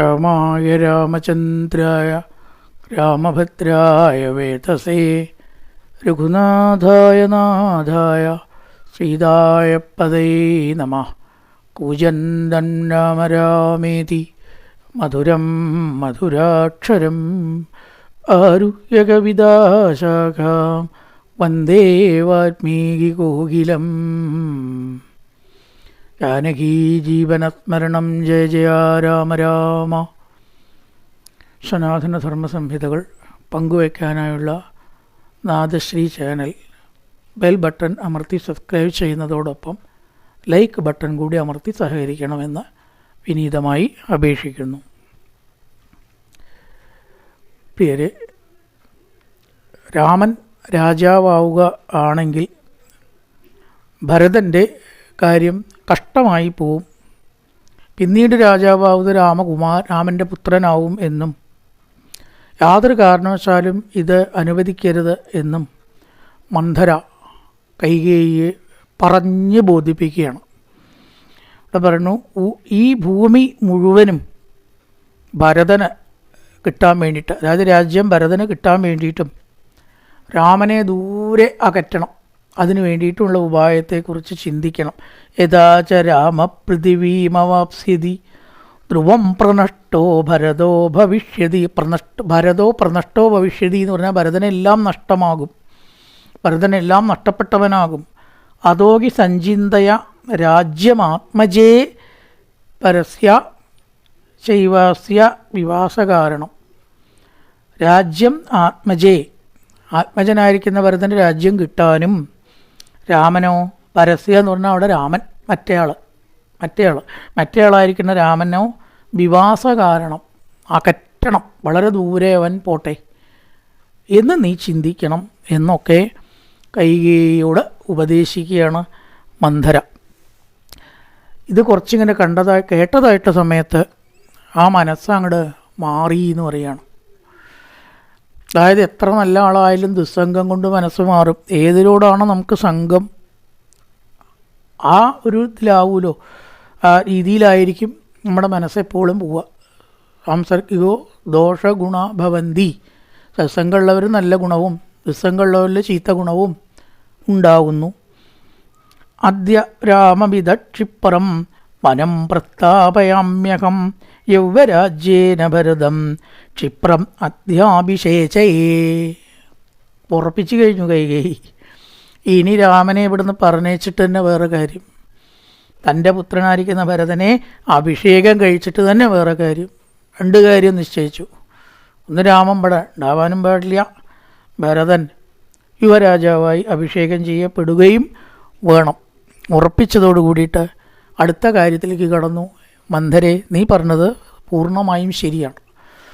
രാമായ രാമചന്ദ്രായ രാമഭദ്രായ വേതസേ രഘുനാഥായ നാഥായ സീതായ പദേ നമ. കൂജന്തൻ രാമ രാമേതി മധുരം മധുരാക്ഷരം ആരുഹ്യകവിതാശാഖാം വന്ദേ വാൽമീകികോകിലം ജാനകീ ജീവനസ്മരണം ജയ ജയ രാമ രാമ. സനാതന ധർമ്മ സംഹിതകൾ പങ്കുവയ്ക്കാനായുള്ള നാദശ്രീ ചാനൽ ബെൽ ബട്ടൺ അമർത്തി സബ്സ്ക്രൈബ് ചെയ്യുന്നതോടൊപ്പം ലൈക്ക് ബട്ടൺ കൂടി അമർത്തി സഹകരിക്കണമെന്ന് വിനീതമായി അപേക്ഷിക്കുന്നു. പ്രിയരെ രാമൻ രാജാവാവുക ആണെങ്കിൽ ഭരതന്റെ കാര്യം കഷ്ടമായി പോവും. പിന്നീട് രാജാവാവുന്ന രാമകുമാർ രാമന്റെ പുത്രനാവും എന്നും യാതൊരു കാരണവശാലും ഇത് അനുവദിക്കരുത് എന്നും മന്ധര കൈകേയിയെ പറഞ്ഞ് ബോധിപ്പിക്കുകയാണ്. ഇവിടെ പറഞ്ഞു ഈ ഭൂമി മുഴുവനും ഭരതന് കിട്ടാൻ വേണ്ടിയിട്ട് അതായത് രാജ്യം ഭരതന് കിട്ടാൻ വേണ്ടിയിട്ടും രാമനെ ദൂരെ അകറ്റണം. അതിനു വേണ്ടിയിട്ടുള്ള ഉപായത്തെക്കുറിച്ച് ചിന്തിക്കണം. യഥാച രാമപൃഥിവീമവാപ്സ്യതി ധ്രുവം പ്രനഷ്ടോ ഭരതോ ഭവിഷ്യതി. പ്രനഷ്ട ഭരതോ പ്രനഷ്ടോ ഭവിഷ്യതി എന്ന് പറഞ്ഞാൽ ഭരതനെല്ലാം നഷ്ടമാകും. ഭരതനെല്ലാം നഷ്ടപ്പെട്ടവനാകും. അതോകി സഞ്ചിന്തയ രാജ്യമാത്മജേ പരസ്യ ശൈവാസ്യ വിവാസകാരണം. രാജ്യം ആത്മജേ. ആത്മജനായിരിക്കുന്ന ഭരതന് രാജ്യം കിട്ടാനും രാമനോ? പരസ്യ എന്ന് പറഞ്ഞാൽ അവിടെ രാമൻ മറ്റേയാൾ മറ്റേയാൾ മറ്റേയാളായിരിക്കുന്ന രാമനോ വിവാസ കാരണം അകറ്റണം വളരെ ദൂരെ അവൻ പോട്ടെ. എന്ന് നീ ചിന്തിക്കണം എന്നൊക്കെ കൈകയോട് ഉപദേശിക്കുകയാണ് മന്ധര. ഇത് കുറച്ചിങ്ങനെ കണ്ടതായി കേട്ടതായിട്ട സമയത്ത് ആ മനസ്സങ്ങോട്ട് മാറി എന്ന് പറയാണ്. അതായത് എത്ര നല്ല ആളായാലും ദുസ്സംഗം കൊണ്ട് മനസ്സ് മാറും. ഏതിലൂടാണ് നമുക്ക് സംഘം? ആ ഒരു ഇതിലാവൂലോ? ആ രീതിയിലായിരിക്കും നമ്മുടെ മനസ്സെപ്പോഴും പോവുക. സംസർഗോ ദോഷഗുണ ഭവന്തി സത്സംഗമുള്ളവർ നല്ല ഗുണവും ദുസ്സംഗമുള്ളവരിൽ ചീത്ത ഗുണവും ഉണ്ടാകുന്നു. അദ്യ രാമവിദക്ഷിപ്പുറം വനം പ്രസ്താപയാമ്യഹം യൗവരാജ്യേന ഭരതം ക്ഷിപ്രം അധ്യാഭിഷേചയേ ഉറപ്പിച്ചു കഴിഞ്ഞു കൈകേയി ഇനി രാമനെ ഇവിടുന്ന് പറഞ്ഞേച്ചിട്ട് തന്നെ വേറെ കാര്യം. തന്റെ പുത്രനായിരിക്കുന്ന ഭരതനെ അഭിഷേകം കഴിച്ചിട്ട് തന്നെ വേറെ കാര്യം. രണ്ട് കാര്യം നിശ്ചയിച്ചു. ഒന്ന് രാമൻ ഇവിടെ ഉണ്ടാവാനും പാടില്ല. ഭരതൻ യുവരാജാവായി അഭിഷേകം ചെയ്യപ്പെടുകയും വേണം. ഉറപ്പിച്ചതോടു കൂടിയിട്ട് അടുത്ത കാര്യത്തിലേക്ക് കടന്നു. മന്ധരെ നീ പറഞ്ഞത് പൂർണമായും ശരിയാണ്.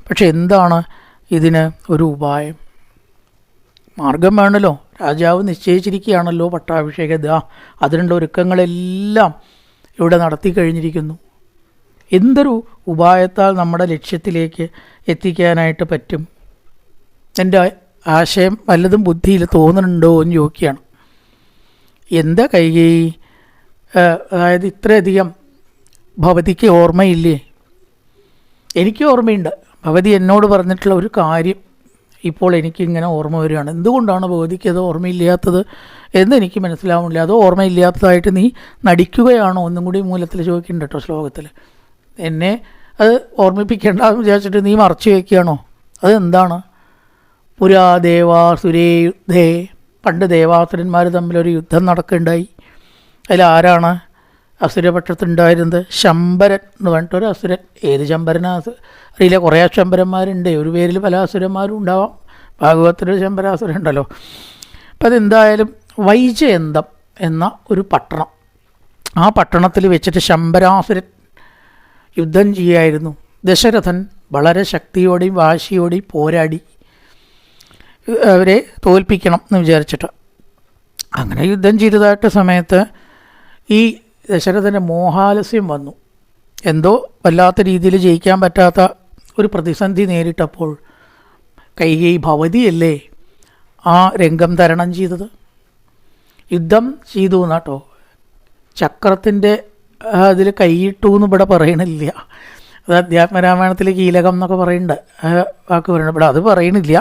പക്ഷെ എന്താണ് ഇതിന് ഒരു ഉപായം? മാർഗം വേണമല്ലോ രാജാവ് നിശ്ചയിച്ചിരിക്കുകയാണല്ലോ പട്ടാഭിഷേകം ദാ. അതിനുള്ള ഒരുക്കങ്ങളെല്ലാം ഇവിടെ നടത്തി കഴിഞ്ഞിരിക്കുന്നു. എന്തൊരു ഉപായത്താൽ നമ്മുടെ ലക്ഷ്യത്തിലേക്ക് എത്തിക്കാനായിട്ട് പറ്റും? എന്റെ ആശയം വല്ലതും ബുദ്ധിയിൽ തോന്നുന്നുണ്ടോ എന്ന് ചോദിക്കുകയാണ്. എന്താ കൈകൈ അതായത് ഇത്രയധികം ഭവതിക്ക് ഓർമ്മയില്ലേ? എനിക്ക് ഓർമ്മയുണ്ട്. ഭവതി എന്നോട് പറഞ്ഞിട്ടുള്ള ഒരു കാര്യം ഇപ്പോൾ എനിക്കിങ്ങനെ ഓർമ്മ വരികയാണ്. എന്തുകൊണ്ടാണ് ഭവതിക്ക് അത് ഓർമ്മയില്ലാത്തത് എന്ന് എനിക്ക് മനസ്സിലാവുന്നില്ല. അത് ഓർമ്മയില്ലാത്തതായിട്ട് നീ നടിക്കുകയാണോ ഒന്നും കൂടി മൂലത്തിൽ ചോദിക്കുന്നുണ്ട് കേട്ടോ ശ്ലോകത്തിൽ. എന്നെ അത് ഓർമ്മിപ്പിക്കേണ്ടെന്ന് വിചാരിച്ചിട്ട് നീ മറച്ചു വയ്ക്കുകയാണോ? അതെന്താണ് പുരാ ദേവാസുരേ പണ്ട് ദേവാസുരന്മാർ തമ്മിലൊരു യുദ്ധം നടക്കുകയുണ്ടായി അതിൽ ആരാണ് അസുരപക്ഷത്തുണ്ടായിരുന്നത് ശമ്പരൻ എന്ന് പറഞ്ഞിട്ടൊരു അസുരൻ. ഏത് ശമ്പരനാ അറിയില്ല കുറേ ശമ്പരന്മാരുണ്ട് ഒരു പേരിൽ പല അസുരന്മാരും ഉണ്ടാവാം. ഭാഗവത്തിലൊരു ശമ്പരാസുരൻ ഉണ്ടല്ലോ. അപ്പം അതെന്തായാലും വൈജയന്തം എന്ന ഒരു പട്ടണം. ആ പട്ടണത്തിൽ വെച്ചിട്ട് ശമ്പരാസുരൻ യുദ്ധം ചെയ്യായിരുന്നു. ദശരഥൻ വളരെ ശക്തിയോടെയും വാശിയോടെയും പോരാടി അവരെ തോൽപ്പിക്കണം എന്ന് വിചാരിച്ചിട്ട്. അങ്ങനെ യുദ്ധം ചെയ്തതായിട്ട് സമയത്ത് ഈ ദശരഥന്റെ മോഹാലസ്യം വന്നു. എന്തോ വല്ലാത്ത രീതിയിൽ ജയിക്കാൻ പറ്റാത്ത ഒരു പ്രതിസന്ധി നേരിട്ടപ്പോൾ കൈകൈ ഭവതിയല്ലേ ആ രംഗം തരണം ചെയ്തത്? യുദ്ധം ചെയ്തു എന്നാട്ടോ. ചക്രത്തിന്റെ അതിൽ കൈയിട്ടു എന്ന് ഇവിടെ പറയണില്ല. അത് അധ്യാത്മരാമായണത്തിലെ കീലകം എന്നൊക്കെ പറയുന്നുണ്ട് വാക്ക് പറയുന്നുണ്ട് ഇവിടെ അത് പറയണില്ല.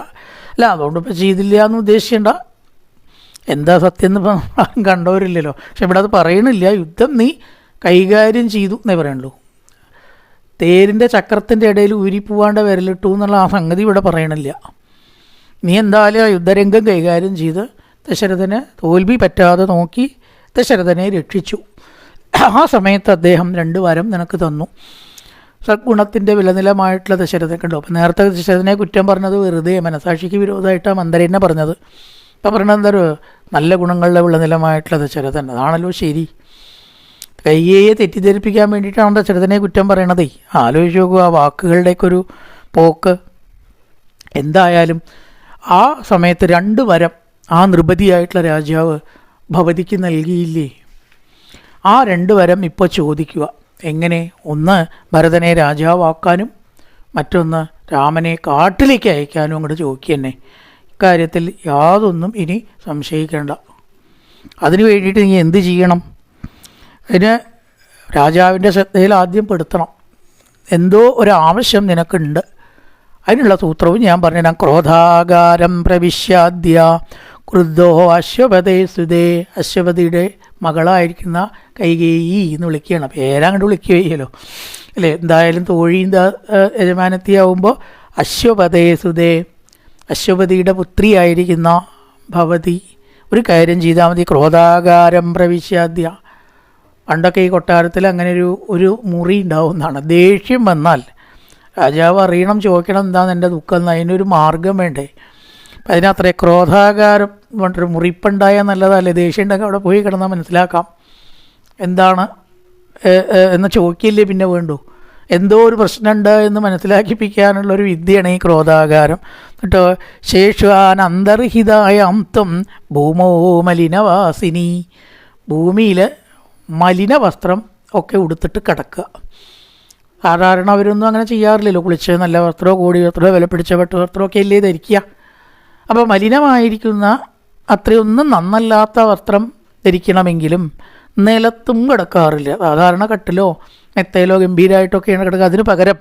അല്ല അതുകൊണ്ട് ഇപ്പോൾ ചെയ്തില്ല എന്ന് ഉദ്ദേശിക്കേണ്ട എന്താ സത്യം എന്ന് ആരും കണ്ടവരില്ലല്ലോ. പക്ഷെ ഇവിടെ അത് പറയണില്ല. യുദ്ധം നീ കൈകാര്യം ചെയ്തു എന്നേ പറയുള്ളൂ തേരിന്റെ ചക്രത്തിന്റെ ഇടയിൽ ഊരിപ്പോവാണ്ട് വിരലിട്ടു എന്നുള്ള ആ സംഗതി ഇവിടെ പറയണില്ല. നീ എന്തായാലും ആ യുദ്ധരംഗം കൈകാര്യം ചെയ്ത് ദശരഥന് തോൽവി പറ്റാതെ നോക്കി ദശരഥനെ രക്ഷിച്ചു. ആ സമയത്ത് അദ്ദേഹം രണ്ട് വരം നിനക്ക് തന്നു. സദ്ഗുണത്തിന്റെ വിലനിലമായിട്ടുള്ള ദശരഥൻ കണ്ടു. അപ്പം നേരത്തെ ദശരഥനെ കുറ്റം പറഞ്ഞത് വെറുതെ മനസാക്ഷിക്ക് വിരോധമായിട്ടാണ് മന്ദരനെ പറഞ്ഞത്. അപ്പം പറഞ്ഞത് എന്താ നല്ല ഗുണങ്ങളുടെ വിളനിലമായിട്ടുള്ള ദശരഥൻ അതാണല്ലോ ശരി. കയ്യേയെ തെറ്റിദ്ധരിപ്പിക്കാൻ വേണ്ടിയിട്ടാണ് ദശരഥനെ കുറ്റം പറയണതേ. ആലോചിച്ച് നോക്കുക ആ വാക്കുകളുടെയൊക്കെ ഒരു പോക്ക്. എന്തായാലും ആ സമയത്ത് രണ്ട് വരം ആ നിർബതിയായിട്ടുള്ള രാജാവ് ഭവതിക്ക് നൽകിയില്ലേ? ആ രണ്ട് വരം ഇപ്പോൾ ചോദിക്കുക. എങ്ങനെ? ഒന്ന് ഭരതനെ രാജാവാക്കാനും മറ്റൊന്ന് രാമനെ കാട്ടിലേക്ക് അയക്കാനും അങ്ങോട്ട് ചോദിക്കുക ഇക്കാര്യത്തിൽ യാതൊന്നും ഇനി സംശയിക്കേണ്ട. അതിന് വേണ്ടിയിട്ട് നീ എന്ത് ചെയ്യണം? അതിന് രാജാവിന്റെ ശ്രദ്ധയിൽ ആദ്യം പെടുത്തണം. എന്തോ ഒരു ആവശ്യം നിനക്കുണ്ട്. അതിനുള്ള സൂത്രവും ഞാൻ പറഞ്ഞുതരാം. ക്രോധാകാരം പ്രവിശ്യാദ്യ ക്രുദ്ധോ അശ്വപതേ സുതേ അശ്വപതിയുടെ മകളായിരിക്കുന്ന കൈകേയി എന്ന് വിളിക്കുകയാണ്. പേരങ്ങോട്ട് വിളിക്കുകയല്ലോ അല്ലേ? എന്തായാലും തോഴിയും യജമാനത്തിയാവുമ്പോൾ അശ്വപതേ സുതേ അശ്വപതിയുടെ പുത്രിയായിരിക്കുന്ന ഭവതി ഒരു കാര്യം ചെയ്താൽ മതി. ക്രോധാകാരം പ്രവിശ്യാദ്യ. പണ്ടൊക്കെ ഈ കൊട്ടാരത്തിൽ അങ്ങനെ ഒരു ഒരു മുറി ഉണ്ടാവുന്നതാണ്. ദേഷ്യം വന്നാൽ രാജാവ് അറിയണം ചോദിക്കണം എന്താണ് എന്റെ ദുഃഖം എന്ന് അതിനൊരു മാർഗം വേണ്ടേ. അപ്പം അതിനത്ര ക്രോധാകാരം കൊണ്ടൊരു മുറിപ്പുണ്ടായാൽ നല്ലതല്ലേ? ദേഷ്യം ഉണ്ടെങ്കിൽ അവിടെ പോയി കിടന്നാൽ മനസ്സിലാക്കാം. എന്താണ്? എന്ന് ചോദിക്കില്ലേ പിന്നെ വേണ്ടു? എന്തോ ഒരു പ്രശ്നമുണ്ട് എന്ന് മനസ്സിലാക്കിപ്പിക്കാനുള്ള ഒരു വിദ്യയാണ് ഈ ക്രോധാകാരം. എന്നിട്ടോ ശേഷുവാൻ അന്തർഹിതായ ഭൂമോ മലിനവാസിനി. ഭൂമിയിൽ മലിന വസ്ത്രം ഒക്കെ ഉടുത്തിട്ട് കിടക്കുക. സാധാരണ അവരൊന്നും അങ്ങനെ ചെയ്യാറില്ലല്ലോ. കുളിച്ച് നല്ല വസ്ത്രമോ കൂടി വസ്ത്രമോ വില പിടിച്ച വെട്ട് വസ്ത്രമോ ഒക്കെ അല്ലേ ധരിക്കുക. അപ്പോൾ മലിനമായിരിക്കുന്ന അത്രയൊന്നും നന്നല്ലാത്ത വസ്ത്രം ധരിക്കണമെങ്കിലും നിലത്തും കിടക്കാറില്ല. സാധാരണ കട്ടിലോ മെത്തയിലോ ഗംഭീരമായിട്ടൊക്കെയാണ് കിടക്കുക. അതിന് പകരം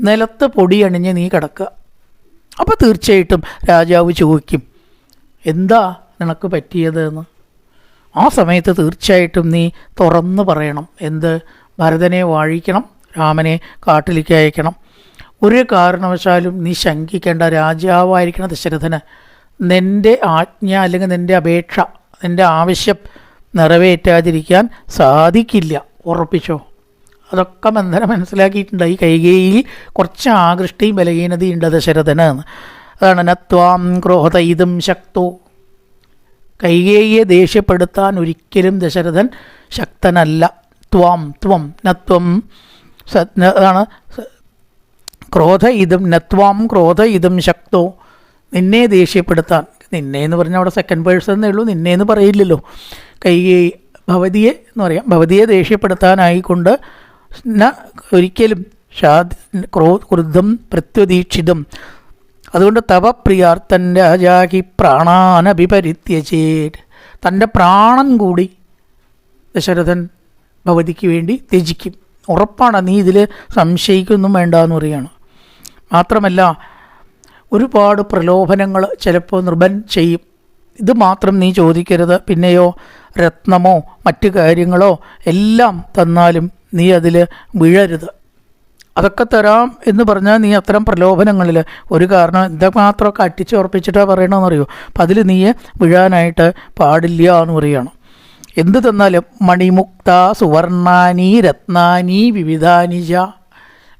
നിലത്ത് പൊടി അണിഞ്ഞ് നീ കിടക്കുക. അപ്പോൾ തീർച്ചയായിട്ടും രാജാവ് ചോദിക്കും എന്താ നിനക്ക് പറ്റിയത് എന്ന്? ആ സമയത്ത് തീർച്ചയായിട്ടും നീ തുറന്നു പറയണം. എന്ത്? ഭരതനെ വാഴിക്കണം രാമനെ കാട്ടിലേക്ക് അയക്കണം. ഒരു കാരണവശാലും നീ ശങ്കിക്കേണ്ട രാജാവായിരിക്കണം ദശരഥന്. നിന്റെ ആജ്ഞ അല്ലെങ്കിൽ നിന്റെ അപേക്ഷ നിന്റെ ആവശ്യം നിറവേറ്റാതിരിക്കാൻ സാധിക്കില്ല. ഉറപ്പിച്ചോ? അതൊക്കെ മന്ദരം മനസ്സിലാക്കിയിട്ടുണ്ട്. ഈ കൈകയിൽ കുറച്ച് ആകൃഷ്ടിയും ബലഹീനതയും ഉണ്ട് ദശരഥന്. അതാണ് നത്വാം ക്രോഹത ഇതും ശക്തോ. കൈകേയെ ദേഷ്യപ്പെടുത്താൻ ഒരിക്കലും ദശരഥൻ ശക്തനല്ല. ത്വാം ത്വം നത്വം അതാണ് ക്രോധ ഇതും നത്വാം ക്രോധ ഇതും ശക്തോ. നിന്നെ ദേഷ്യപ്പെടുത്താൻ. നിന്നെ എന്ന് പറഞ്ഞാൽ അവിടെ സെക്കൻഡ് പേഴ്സൺ എന്നേ ഉള്ളൂ നിന്നെ എന്ന് പറയില്ലല്ലോ. കൈ ഭവതിയെ എന്ന് പറയാം. ഭവതിയെ ദേഷ്യപ്പെടുത്താനായിക്കൊണ്ട് ഒരിക്കലും ഷാദ് ക്രോ ക്രുദ്ധം പ്രത്യുദീക്ഷിതം. അതുകൊണ്ട് തവ പ്രിയാർത്തൻ രാജാഹി പ്രാണാനഭിപരിത്യചേത് തന്റെ പ്രാണൻ കൂടി ദശരഥൻ ഭവതിക്ക് വേണ്ടി ത്യജിക്കും. ഉറപ്പാണ് നീ ഇതിൽ സംശയിക്കൊന്നും വേണ്ട എന്ന് പറയുകയാണ് മാത്രമല്ല ഒരുപാട് പ്രലോഭനങ്ങൾ ചിലപ്പോൾ നിർബൻ ചെയ്യും. ഇത് മാത്രം നീ ചോദിക്കരുത്. പിന്നെയോ രത്നമോ മറ്റു കാര്യങ്ങളോ എല്ലാം തന്നാലും നീ അതിൽ വീഴരുത്. അതൊക്കെ തരാം എന്ന് പറഞ്ഞാൽ നീ അത്തരം പ്രലോഭനങ്ങളിൽ ഒരു കാരണം എന്തുമാത്രമൊക്കെ അട്ടിച്ചുറപ്പിച്ചിട്ടാണ് പറയണമെന്നറിയോ അപ്പം അതിൽ നീ വീഴാനായിട്ട് പാടില്ല എന്ന് പറയുകയാണ് എന്ത് തന്നാലും മണിമുക്ത സുവർണാനി രത്നാനി വിവിധാനിജ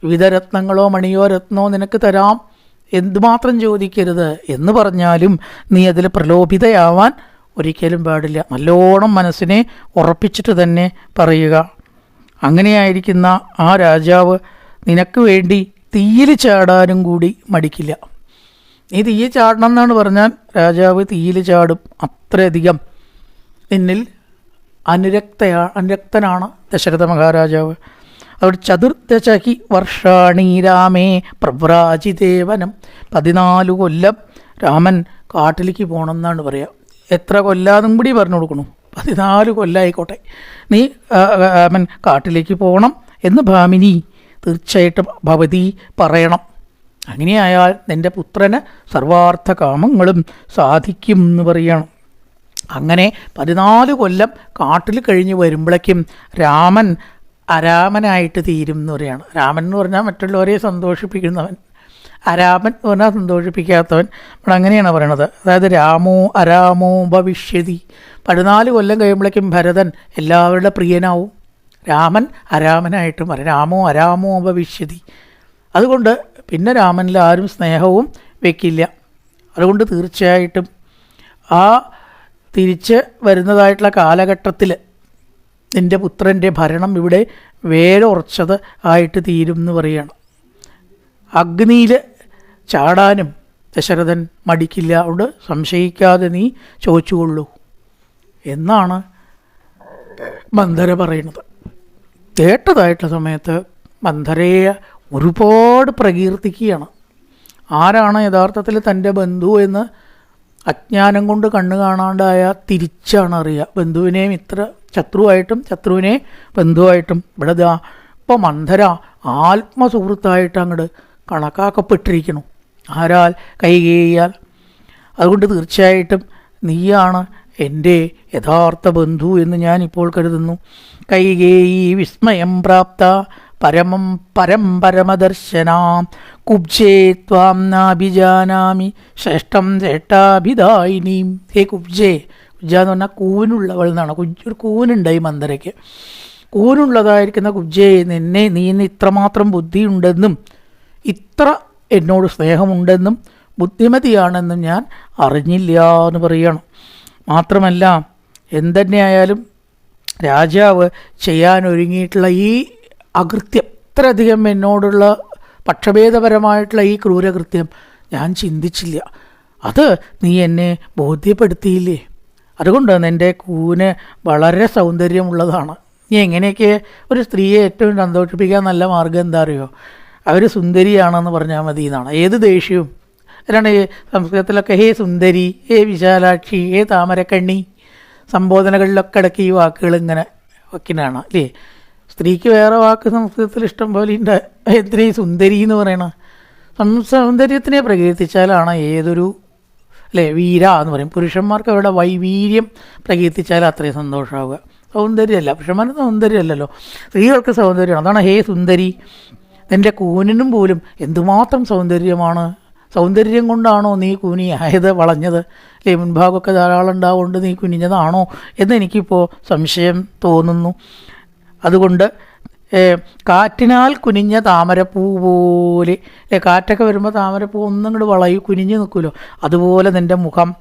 വിവിധ രത്നങ്ങളോ മണിയോ രത്നോ നിനക്ക് തരാം. എന്തുമാത്രം ചോദിക്കരുത് എന്ന് പറഞ്ഞാലും നീ അതിൽ പ്രലോഭിതയാവാൻ ഒരിക്കലും പാടില്ല. നല്ലോണം മനസ്സിനെ ഉറപ്പിച്ചിട്ട് തന്നെ പറയുക. അങ്ങനെയായിരിക്കുന്ന ആ രാജാവ് നിനക്ക് വേണ്ടി തീയിൽ ചാടാനും കൂടി മടിക്കില്ല. നീ തീയിൽ ചാടണം എന്നാണ് പറഞ്ഞാൽ രാജാവ് തീയിൽ ചാടും അത്രയധികം. നിന്നിൽ അനുരക്തയാ അനുരക്തനാണ് ദശരഥ മഹാരാജാവ്. അവിടെ ചതുർദശഹി വർഷാണി രാമേ പ്രവ്രാജിദേവനം. പതിനാല് കൊല്ലം രാമൻ കാട്ടിലേക്ക് പോകണം എന്നാണ് പറയുക എത്ര കൊല്ലാതും കൂടി പറഞ്ഞു കൊടുക്കണു. പതിനാല് കൊല്ലായിക്കോട്ടെ. നീ രാമൻ കാട്ടിലേക്ക് പോകണം എന്ന് ഭാമിനി തീർച്ചയായിട്ടും ഭവതി പറയണം. അങ്ങനെയായാൽ നിന്റെ പുത്രന് സർവാർത്ഥ കാമങ്ങളും സാധിക്കും എന്ന് പറയണം. അങ്ങനെ പതിനാല് കൊല്ലം കാട്ടിൽ കഴിഞ്ഞ് വരുമ്പോഴേക്കും രാമൻ അരാമനായിട്ട് തീരും എന്ന് പറയുകയാണ് രാമൻ എന്ന് പറഞ്ഞാൽ മറ്റുള്ളവരെ സന്തോഷിപ്പിക്കുന്നവൻ. അരാമൻ എന്ന് പറഞ്ഞാൽ സന്തോഷിപ്പിക്കാത്തവൻ. ഇവിടെ അങ്ങനെയാണ് പറയണത്. അതായത് രാമോ അരാമോ ഭവിഷ്യതി. പതിനാല് കൊല്ലം കഴിയുമ്പോഴേക്കും ഭരതൻ എല്ലാവരുടെ പ്രിയനാവും. രാമൻ അരാമനായിട്ടും പറയും. രാമോ അരാമോ ഭവിഷ്യതി. അതുകൊണ്ട് പിന്നെ രാമനിൽ ആരും സ്നേഹവും വെക്കില്ല. അതുകൊണ്ട് തീർച്ചയായിട്ടും ആ തിരിച്ച് വരുന്നതായിട്ടുള്ള കാലഘട്ടത്തിൽ നിന്റെ പുത്രന്റെ ഭരണം ഇവിടെ വേരുറച്ചത് ആയിട്ട് തീരും എന്ന് പറയുകയാണ് അഗ്നിയിൽ ചാടാനും ദശരഥൻ മടിക്കില്ല. അവിടെ സംശയിക്കാതെ നീ ചോദിച്ചുകൊള്ളൂ. എന്നാണ് മന്ധര പറയുന്നത്. കേട്ടതായിട്ടുള്ള സമയത്ത് മന്ധരയെ ഒരുപാട് പ്രകീർത്തിക്കുകയാണ്. ആരാണ് യഥാർത്ഥത്തിൽ തന്റെ ബന്ധു എന്ന് അജ്ഞാനം കൊണ്ട് കണ്ണു കാണാണ്ടായ തിരിച്ചാണ് അറിയുക ബന്ധുവിനെയും ഇത്ര ശത്രുവായിട്ടും ശത്രുവിനെ ബന്ധുവായിട്ടും ഇവിടെ ദാ ഇപ്പം മന്ധര ആത്മസുഹൃത്തായിട്ട് അങ്ങോട്ട് കണക്കാക്കപ്പെട്ടിരിക്കുന്നു. ആരാൽ കൈകേയാൽ അതുകൊണ്ട് തീർച്ചയായിട്ടും നീയാണ് എന്റെ യഥാർത്ഥ ബന്ധു എന്ന് ഞാൻ ഇപ്പോൾ കരുതുന്നു കൈകേയി വിസ്മയം പ്രാപ്ത പരമം പരം പരമദർശനാം. കുബ്ജേ ത്വാം നാഭിജാനാമി. ശ്രേഷ്ഠം ശ്രേഷ്ഠാഭിദായിനീം. ഹേ കുബ്ജേ. കുബ്ജ എന്ന് പറഞ്ഞാൽ കൂനുള്ളവൾ എന്നാണ്. കുജ് ഒരു കൂനുണ്ടായി മന്ദരയ്ക്ക് കൂനുള്ളതായിരിക്കുന്ന കുബ്ജേ നിന്നെ നീ ഇന്ന് ഇത്രമാത്രം ബുദ്ധിയുണ്ടെന്നും ഇത്ര എന്നോട് സ്നേഹമുണ്ടെന്നും ബുദ്ധിമതിയാണെന്നും ഞാൻ അറിഞ്ഞില്ല എന്ന് പറയണം. മാത്രമല്ല എന്തുതന്നെയായാലും രാജാവ് ചെയ്യാനൊരുങ്ങിയിട്ടുള്ള ഈ അകൃത്യം. ഇത്രയധികം എന്നോടുള്ള പക്ഷഭേദപരമായിട്ടുള്ള ഈ ക്രൂരകൃത്യം ഞാൻ ചിന്തിച്ചില്ല. അത് നീ എന്നെ ബോധ്യപ്പെടുത്തിയില്ലേ? അതുകൊണ്ട് നിന്റെ കൂന് വളരെ സൗന്ദര്യമുള്ളതാണ്. നീ എങ്ങനെയൊക്കെ ഒരു സ്ത്രീയെ ഏറ്റവും സന്തോഷിപ്പിക്കാൻ നല്ല മാർഗം എന്താ അറിയോ? അവർ സുന്ദരിയാണെന്ന് പറഞ്ഞാൽ മതി എന്നാണ്. ഏത് ദേഷ്യവും? ഈ സംസ്കൃതത്തിലൊക്കെ ഹേ സുന്ദരി ഹേ വിശാലാക്ഷി ഹേ താമരക്കണ്ണി സംബോധനകളിലൊക്കെ ഇടയ്ക്ക് ഈ വാക്കുകൾ ഇങ്ങനെ വയ്ക്കുന്നതാണ് അല്ലേ? സ്ത്രീക്ക് വേറെ വാക്ക് സംസ്കൃതത്തിൽ ഇഷ്ടം പോലെ ഉണ്ട്. എത്രയും സുന്ദരി എന്ന് പറയണ. സൗന്ദര്യത്തിനെ പ്രകീർത്തിച്ചാലാണ് ഏതൊരു അല്ലേ വീര എന്ന് പറയും. പുരുഷന്മാർക്ക് അവരുടെ വൈവീര്യം പ്രകീർത്തിച്ചാൽ അത്രയും സന്തോഷമാവുക. സൗന്ദര്യമല്ല. പുരുഷന്മാരുടെ സൗന്ദര്യമല്ലല്ലോ. സ്ത്രീകൾക്ക് സൗന്ദര്യമാണ് അതാണ് ഹേ സുന്ദരി. നിന്റെ കൂനിനും പോലും എന്തുമാത്രം സൗന്ദര്യമാണ്. സൗന്ദര്യം കൊണ്ടാണോ നീ കുനി ആയത് വളഞ്ഞത്? അല്ലേ മുൻഭാഗമൊക്കെ ധാരാളം ഉണ്ടാവുകൊണ്ട് നീ കുനിഞ്ഞതാണോ? എന്ന് എനിക്കിപ്പോൾ സംശയം തോന്നുന്നു. അതുകൊണ്ട് കാറ്റിനാൽ കുനിഞ്ഞ താമരപ്പൂ പോലെ അല്ലെ കാറ്റൊക്കെ വരുമ്പോൾ താമരപ്പൂ ഒന്നും ഇങ്ങോട്ട് വളയും കുനിഞ്ഞ് നിൽക്കുമല്ലോ അതുപോലെ നിന്റെ മുഖം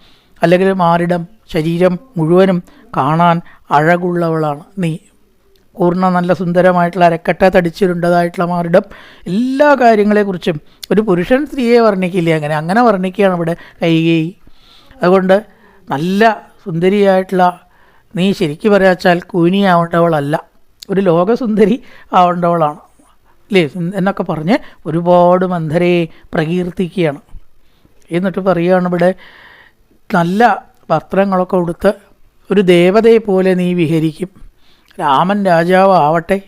അല്ലെങ്കിൽ മാറിടം ശരീരം മുഴുവനും കാണാൻ അഴകുള്ളവളാണ് നീ. പൂർണ നല്ല സുന്ദരമായിട്ടുള്ള അരക്കട്ട തടിച്ചിരുണ്ടതായിട്ടുള്ള മാറിടം എല്ലാ കാര്യങ്ങളെക്കുറിച്ചും ഒരു പുരുഷൻ സ്ത്രീയെ വർണിക്കില്ല അങ്ങനെ അങ്ങനെ വർണിക്കുകയാണ് ഇവിടെ കൈകേയി. അതുകൊണ്ട് നല്ല സുന്ദരിയായിട്ടുള്ള നീ ശരിക്കും പറയാച്ചാൽ കൂനിയാവേണ്ടവളല്ല. ഒരു ലോകസുന്ദരി ആവേണ്ടവളാണ്. അല്ലേ എന്നൊക്കെ പറഞ്ഞ് ഒരുപാട് മന്ധരയെ പ്രകീർത്തിക്കുകയാണ്. എന്നിട്ട് പറയുകയാണ് ഇവിടെ നല്ല വസ്ത്രങ്ങളൊക്കെ ഉടുത്ത് ഒരു ദേവതയെ പോലെ നീ വിഹരിക്കും. രാമൻ രാജാവ് ആവട്ടെ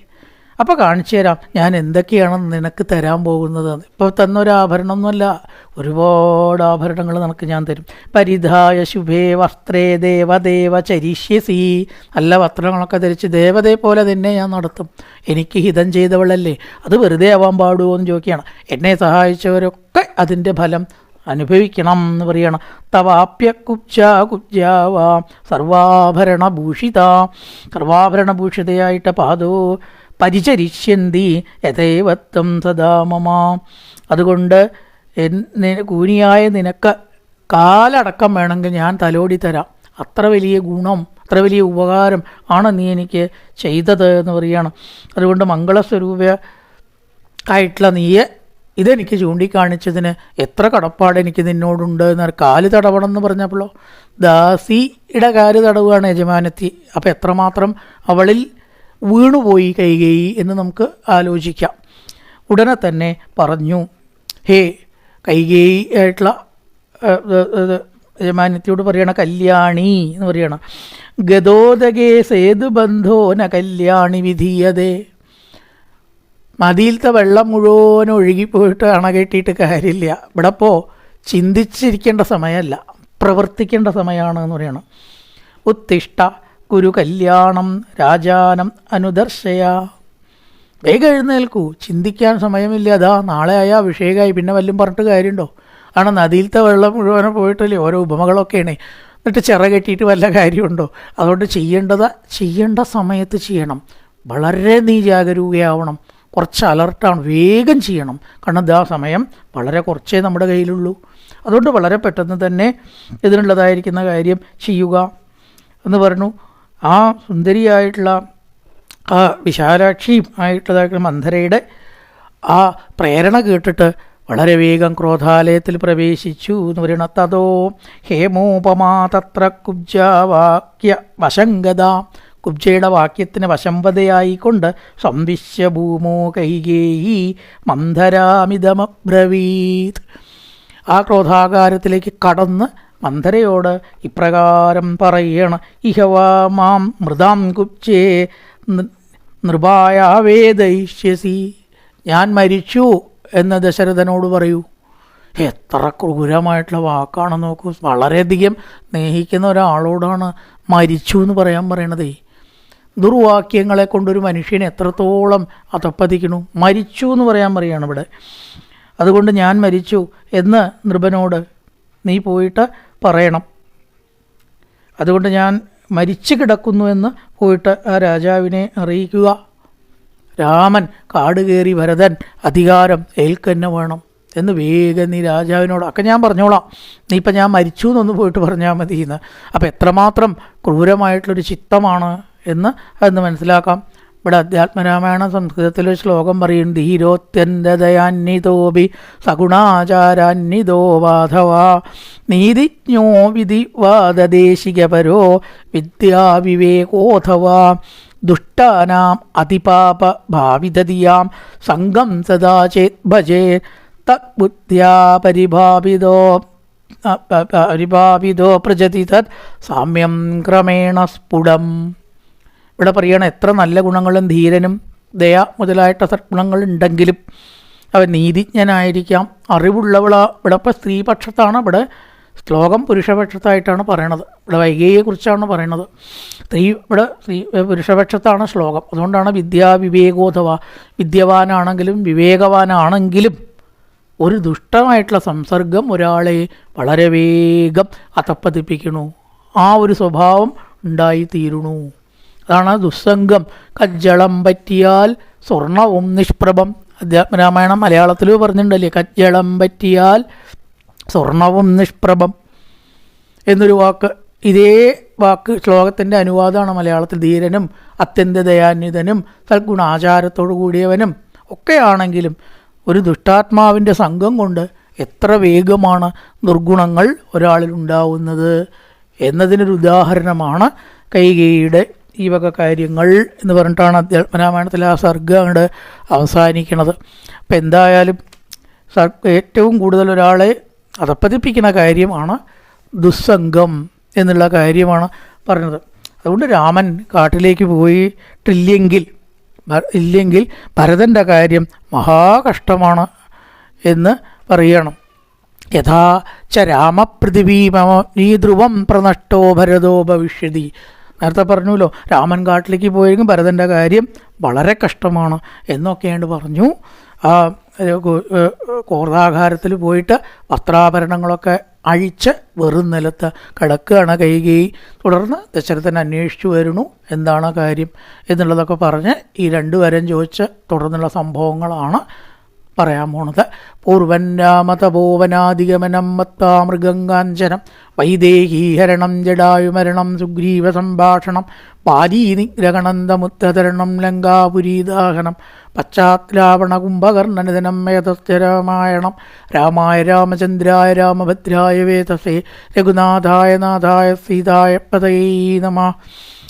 അപ്പോൾ കാണിച്ചു തരാം. ഞാൻ എന്തൊക്കെയാണ് നിനക്ക് തരാൻ പോകുന്നത്? ഇപ്പോൾ തന്നൊരു ആഭരണമൊന്നുമല്ല ഒരുപാട് ആഭരണങ്ങൾ നിനക്ക് ഞാൻ തരും. പരിധായ ശുഭേ വസ്ത്രേ ദേവദേവ ചരിഷ്യസി. നല്ല വസ്ത്രങ്ങളൊക്കെ ധരിച്ച് ദേവതയെ പോലെ തന്നെ ഞാൻ നടത്തും. എനിക്ക് ഹിതം ചെയ്തവളല്ലേ? അത് വെറുതെ ആവാൻ പാടുമോ എന്ന് ചോദിക്കുകയാണ്. എന്നെ സഹായിച്ചവരൊക്കെ അതിന്റെ ഫലം അനുഭവിക്കണം എന്ന് പറയണം. തവാപ്യ കുബ്ജ കുബ്ജാവാം. സർവാഭരണഭൂഷിത. സർവാഭരണഭൂഷിതയായിട്ട് പാദോ പരിചരിഷ്യന്തി യഥൈവത്വം സദാ മമ. അതുകൊണ്ട് കൂനിയായ നിനക്ക് കാലടക്കം വേണമെങ്കിൽ ഞാൻ തലോടി തരാം. അത്ര വലിയ ഗുണം അത്ര വലിയ ഉപകാരം ആണ് നീ എനിക്ക് ചെയ്തത് എന്ന് പറയുകയാണ് അതുകൊണ്ട് മംഗളസ്വരൂപ ആയിട്ടുള്ള നീയെ ഇതെനിക്ക് ചൂണ്ടിക്കാണിച്ചതിന് എത്ര കടപ്പാട് എനിക്ക് നിന്നോടുണ്ട് എന്ന് കാൽ തടവണം എന്ന് പറഞ്ഞപ്പോഴോ? ദാസിയുടെ കാൽ തടവുകയാണ് യജമാനത്തി. അപ്പോൾ എത്രമാത്രം അവളിൽ വീണുപോയി കൈകേയി എന്ന് നമുക്ക് ആലോചിക്കാം. ഉടനെ തന്നെ പറഞ്ഞു ഹേ കൈകേയി ആയിട്ടുള്ള യജമാനത്തിയോട് പറയണ കല്യാണി എന്ന് പറയണം. ഗതോദകേ സേതു ബന്ധോന കല്യാണി വിധീയതേ. മതിയിലത്തെ വെള്ളം മുഴുവൻ ഒഴുകിപ്പോയിട്ട് അണ കെട്ടിയിട്ട് കാര്യമില്ല. ഇവിടെ ചിന്തിച്ചിരിക്കേണ്ട സമയമല്ല. പ്രവർത്തിക്കേണ്ട സമയമാണ് എന്ന് പറയണം. ഉത്തിഷ്ട കുരു കല്യാണം രാജാനം അനുദർശയ. വേഗം എഴുന്നേൽക്കൂ. ചിന്തിക്കാൻ സമയമില്ല. അതാ നാളെ ആയാൽ അഭിഷേകമായി പിന്നെ വല്ലതും പറഞ്ഞിട്ട് കാര്യമുണ്ടോ? ആണ് നദിയിലത്തെ വെള്ളം മുഴുവനും പോയിട്ടല്ലേ? ഓരോ ഉപമകളൊക്കെയാണ്. എന്നിട്ട് ചിറ കെട്ടിയിട്ട് വല്ല കാര്യമുണ്ടോ? അതുകൊണ്ട് ചെയ്യേണ്ടത് ചെയ്യേണ്ട സമയത്ത് ചെയ്യണം. വളരെ നീ ജാഗരൂകയാവണം കുറച്ച് അലർട്ടാണ്. വേഗം ചെയ്യണം. കാരണം ആ സമയം വളരെ കുറച്ചേ നമ്മുടെ കയ്യിലുള്ളൂ. അതുകൊണ്ട് വളരെ പെട്ടെന്ന് തന്നെ ഇതിനുള്ളതായിരിക്കുന്ന കാര്യം ചെയ്യുക എന്ന് പറഞ്ഞു. ആ സുന്ദരിയായിട്ടുള്ള ആ വിശാലാക്ഷിയും ആയിട്ടുള്ള മന്ധരയുടെ ആ പ്രേരണ കേട്ടിട്ട് വളരെ വേഗം ക്രോധാലയത്തിൽ പ്രവേശിച്ചു എന്ന് പറയണ തതോ ഹേമോപമാ തത്ര കുബ്ജാവാക്യ വശങ്കത കുബ്ജയുടെ വാക്യത്തിന് വശംവതയായിക്കൊണ്ട് സംവിശ്യ ഭൂമോ കൈകേയി മന്ധരാമിതമബ്രവീത്. ആ ക്രോധാകാരത്തിലേക്ക് കടന്ന് മന്ധരയോട് ഇപ്രകാരം പറയണം ഇഹവാ മാം മൃതാം കുപ്ചേ നൃപായാവേദയിഷ്യസി ഞാൻ മരിച്ചു എന്ന് ദശരഥനോട് പറയൂ. എത്ര ക്രൂരമായിട്ടുള്ള വാക്കാണ് നോക്കൂ. വളരെയധികം സ്നേഹിക്കുന്ന ഒരാളോടാണ് മരിച്ചു എന്ന് പറയാൻ പറയണതേ. ദുർവാക്യങ്ങളെ കൊണ്ടൊരു മനുഷ്യനെ എത്രത്തോളം അതപ്പതിക്കണു മരിച്ചു എന്ന് പറയാൻ പറയുകയാണ് ഇവിടെ. അതുകൊണ്ട് ഞാൻ മരിച്ചു എന്ന് നൃപനോട് നീ പോയിട്ട് പറയണം. അതുകൊണ്ട് ഞാൻ മരിച്ചു കിടക്കുന്നു എന്ന് പോയിട്ട് ആ രാജാവിനെ അറിയിക്കുക. രാമൻ കാട് കയറി ഭരതൻ അധികാരം ഏൽക്കന്നെ വേണം എന്ന് വേഗം നീ രാജാവിനോട് ഒക്കെ ഞാൻ പറഞ്ഞോളാം. നീ ഇപ്പം ഞാൻ മരിച്ചു എന്നൊന്ന് പോയിട്ട് പറഞ്ഞാൽ മതി എന്ന് അപ്പം എത്രമാത്രം ക്രൂരമായിട്ടുള്ളൊരു ചിത്തമാണ് എന്ന് അതെന്ന് മനസ്സിലാക്കാം. ഇവിടെ അധ്യാത്മരാമായണ സംസ്കൃതത്തിൽ ശ്ലോകം പറയുന്നത് ഹീരോത്യന്തതയാന്യതോപി സഗുണാചാരാന്യതോ വാധവാ നീതിജ്ഞോ വിധി വാദദേശികപരോ വിദ്യാവിവേകോഥവാ ദുഷ്ടാനാം അതിപാപ ഭാവിതതിയാം സംഘം സദാ ചേത് ഭജേ തദ്ബുദ്ധ്യാ പരിഭാവിതോ പരിഭാവിതോ പ്രജതി തത് സാമ്യം ക്രമേണ സ്ഫുടം. ഇവിടെ പറയണം എത്ര നല്ല ഗുണങ്ങളും ധീരനും ദയ മുതലായിട്ട് സദ്ഗുണങ്ങളുണ്ടെങ്കിലും അവൻ നീതിജ്ഞനായിരിക്കാം. അറിവുള്ളവള ഇവിടെ ഇപ്പോൾ സ്ത്രീപക്ഷത്താണ് ഇവിടെ ശ്ലോകം പുരുഷപക്ഷത്തായിട്ടാണ് പറയണത്. ഇവിടെ വൈകേയെക്കുറിച്ചാണ് പറയണത്. സ്ത്രീ ഇവിടെ സ്ത്രീ പുരുഷപക്ഷത്താണ് ശ്ലോകം. അതുകൊണ്ടാണ് വിദ്യാവിവേകോധവ. വിദ്യവാനാണെങ്കിലും വിവേകവാനാണെങ്കിലും ഒരു ദുഷ്ടമായിട്ടുള്ള സംസർഗം ഒരാളെ വളരെ വേഗം അതപ്പതിപ്പിക്കണു ആ ഒരു സ്വഭാവം ഉണ്ടായിത്തീരുണു അതാണ് ദുസ്സംഗം. കജ്ജളം പറ്റിയാൽ സ്വർണവും നിഷ്പ്രഭം. അധ്യാത്മരാമായണം മലയാളത്തിൽ പറഞ്ഞിട്ടുണ്ടല്ലേ? കജ്ജളം പറ്റിയാൽ സ്വർണവും നിഷ്പ്രഭം എന്നൊരു വാക്ക്. ഇതേ വാക്ക് ശ്ലോകത്തിന്റെ അനുവാദമാണ് മലയാളത്തിൽ. ധീരനും അത്യന്ത ദയാന്വിതനും സൽഗുണാചാരത്തോടു കൂടിയവനും ഒക്കെയാണെങ്കിലും ഒരു ദുഷ്ടാത്മാവിന്റെ സംഘം കൊണ്ട് എത്ര വേഗമാണ് ദുർഗുണങ്ങൾ ഒരാളിൽ ഉണ്ടാവുന്നത് എന്നതിനൊരു ഉദാഹരണമാണ് കൈകേയിയുടെ ഈ വക കാര്യങ്ങൾ എന്ന് പറഞ്ഞിട്ടാണ് അധ്യാത്മരാമായണത്തിൽ ആ സർഗം അങ്ങോട്ട് അവസാനിക്കുന്നത് അപ്പം എന്തായാലും ഏറ്റവും കൂടുതൽ ഒരാളെ അതപ്പതിപ്പിക്കുന്ന കാര്യമാണ് ദുസ്സംഗം എന്നുള്ള കാര്യമാണ് പറഞ്ഞത്. അതുകൊണ്ട് രാമൻ കാട്ടിലേക്ക് പോയിട്ടില്ലെങ്കിൽ ഇല്ലെങ്കിൽ ഭരതന്റെ കാര്യം മഹാകഷ്ടമാണ് എന്ന് പറയണം. യഥാ ച രാമപൃഥിവീമ നീ ധ്രുവം പ്രനഷ്ടോ ഭരതോ ഭവിഷ്യതി. നേരത്തെ പറഞ്ഞല്ലോ രാമൻ കാട്ടിലേക്ക് പോയെങ്കിൽ ഭരതന്റെ കാര്യം വളരെ കഷ്ടമാണ് എന്നൊക്കെയാണ് പറഞ്ഞു. ആ കോർദാഘാരത്തിൽ പോയിട്ട് വസ്ത്രാഭരണങ്ങളൊക്കെ അഴിച്ച് വെറും നിലത്ത് കിടക്കുകയാണ് കൈകേയി തുടർന്ന് ദശരഥൻ അന്വേഷിച്ചു വരുന്നു എന്താണ് കാര്യം എന്നുള്ളതൊക്കെ പറഞ്ഞ് ഈ രണ്ടുപേരും ചോദിച്ച് തുടർന്നുള്ള സംഭവങ്ങളാണ് പറയാൻ പോണത്. പൂർവൻ രാമതപോവനാധിഗമനം മത്താമൃഗങ്കാഞ്ചനം വൈദേഹീഹരണം ജഡായുമരണം സുഗ്രീവ സംഭാഷണം പാരീനിഗ്രഹണന്തമുത്തരണം ലങ്കാപുരീദാഹനം പശ്ചാത്ലാവണ കുംഭകർണനിധനം മേധസ്യ രാമായണം രാമായ രാമചന്ദ്രായ രാമഭദ്രായ വേതസേ രഘുനാഥായ നാഥായ സീതായ പതയേ നമ.